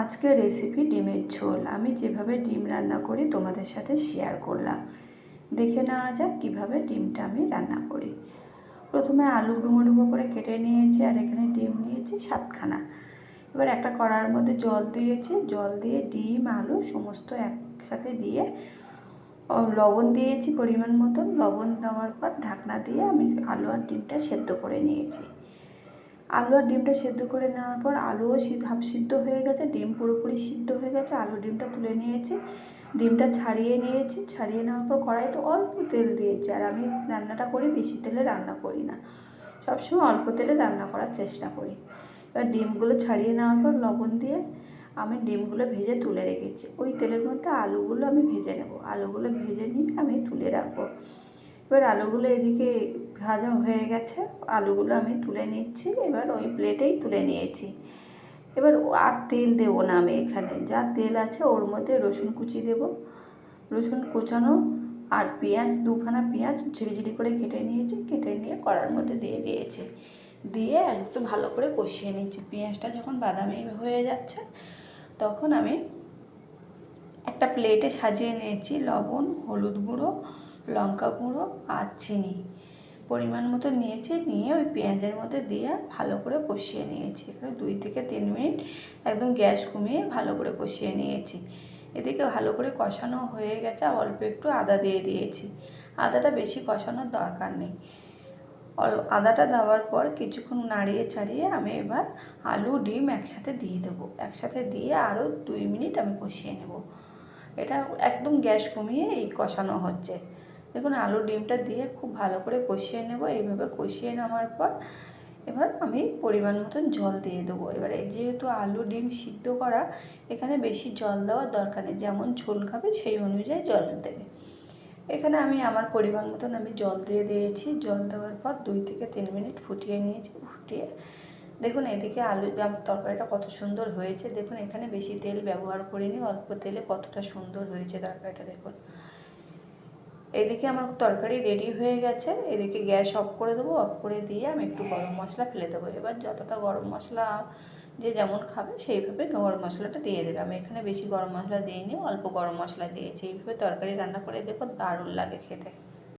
আজকের রেসিপি ডিমের ঝোল। আমি যেভাবে ডিম রান্না করি, তোমাদের সাথে শেয়ার করলাম। দেখে নেওয়া যাক কীভাবে ডিমটা আমি রান্না করি। প্রথমে আলু ডুমো ডুমো করে কেটে নিয়েছি, আর এখানে ডিম নিয়েছি সাতখানা। এবার একটা কড়ার মধ্যে জল দিয়েছি। জল দিয়ে ডিম, আলু সমস্ত একসাথে দিয়ে লবণ দিয়েছি পরিমাণ মতন। লবণ দেওয়ার পর ঢাকনা দিয়ে আমি আলু আর ডিমটা সেদ্ধ করে নিয়েছি। আলু আর ডিমটা সেদ্ধ করে নেওয়ার পর আলুও হাফ সিদ্ধ হয়ে গেছে, ডিম পুরোপুরি সিদ্ধ হয়ে গেছে, আলু ডিমটা তুলে নিয়েছি, ডিমটা ছাড়িয়ে নিয়েছি, ছাড়িয়ে নেওয়ার পর কড়াইতে অল্প তেল দিয়েছি আর আমি রান্নাটা করি, বেশি তেলে রান্না করি না, সবসময় অল্প তেলে রান্না করার চেষ্টা করি। এবার ডিমগুলো ছাড়িয়ে নেওয়ার পর লবণ দিয়ে আমি ডিমগুলো ভেজে তুলে রেখেছি, ওই তেলের মধ্যে আলুগুলো আমি ভেজে নেব, আলুগুলো ভেজে নিয়ে আমি তুলে রাখব। এবার আলুগুলো এদিকে ভাজা হয়ে গেছে। আলুগুলো আমি তুলে নিচ্ছি। এবার ওই প্লেটেই তুলে নিয়েছি। এবার আর তেল দেবো না আমি এখানে। যা তেল আছে ওর মধ্যে রসুন কুচি দেব। রসুন কুচানো আর পেঁয়াজ, দুখানা পেঁয়াজ ঝিরি ঝিরি করে কেটে নিয়েছি। কেটে নিয়ে কড়ার মধ্যে দিয়ে দিয়েছি। দিয়ে একটু ভালো করে কষিয়ে নিচ্ছি। পেঁয়াজটা যখন বাদামি হয়ে যাচ্ছে, তখন আমি একটা প্লেটে সাজিয়ে নিয়েছি লবণ, হলুদ গুঁড়ো লঙ্কা গুঁড়ো আর চিনি। পরিমাণ মতো নিয়েছি, নিয়ে ওই পেঁয়াজের মধ্যে দিয়ে ভালো করে কষিয়ে নিয়েছি। এখানে দুই থেকে তিন মিনিট একদম গ্যাস কমিয়ে ভালো করে কষিয়ে নিয়েছি। এদিকে ভালো করে কষানো হয়ে গেছে, অল্প একটু আদা দিয়ে দিয়েছি। আদাটা বেশি কষানোর দরকার নেই। আদাটা দেওয়ার পর কিছুক্ষণ নাড়িয়ে ছাড়িয়ে আমি এবার আলু, ডিম একসাথে দিয়ে দেবো। একসাথে দিয়ে আরও দুই মিনিট আমি কষিয়ে নেব। এটা একদম গ্যাস কমিয়ে এই কষানো হচ্ছে। দেখুন, আলু ডিমটা দিয়ে খুব ভালো করে কষিয়ে নেব। এইভাবে কষিয়ে নেওয়ার পর এবার আমি পরিমাণ মতন জল দিয়ে দেবো। এবারে যেহেতু আলু ডিম সিদ্ধ করা, এখানে বেশি জল দেওয়ার দরকার নেই। যেমন ঝোল খাবে, সেই অনুযায়ী জল দেবে। এখানে আমি আমার পরিমাণ মতন আমি জল দিয়ে দিয়েছি। জল দেওয়ার পর দুই থেকে তিন মিনিট ফুটিয়ে নিয়েছি। ফুটিয়ে দেখুন, এদিকে আলু তরকারিটা কত সুন্দর হয়েছে। দেখুন, এখানে বেশি তেল ব্যবহার করিনি, অল্প তেলে কতটা সুন্দর হয়েছে তরকারিটা, দেখুন। এদিকে আমার তরকারি রেডি হয়ে গেছে। এদিকে গ্যাস অফ করে দেবো অফ করে দিয়ে আমি একটু গরম মশলা ফেলে দেবো। এবার যতটা গরম মশলা যে যেমন খাবে সেইভাবে গরম মশলাটা দিয়ে দেবে। আমি এখানে বেশি গরম মশলা দিইনি, অল্প গরম মশলা দিয়েছি। এইভাবে তরকারি রান্না করে দেখো দারুণ লাগে খেতে।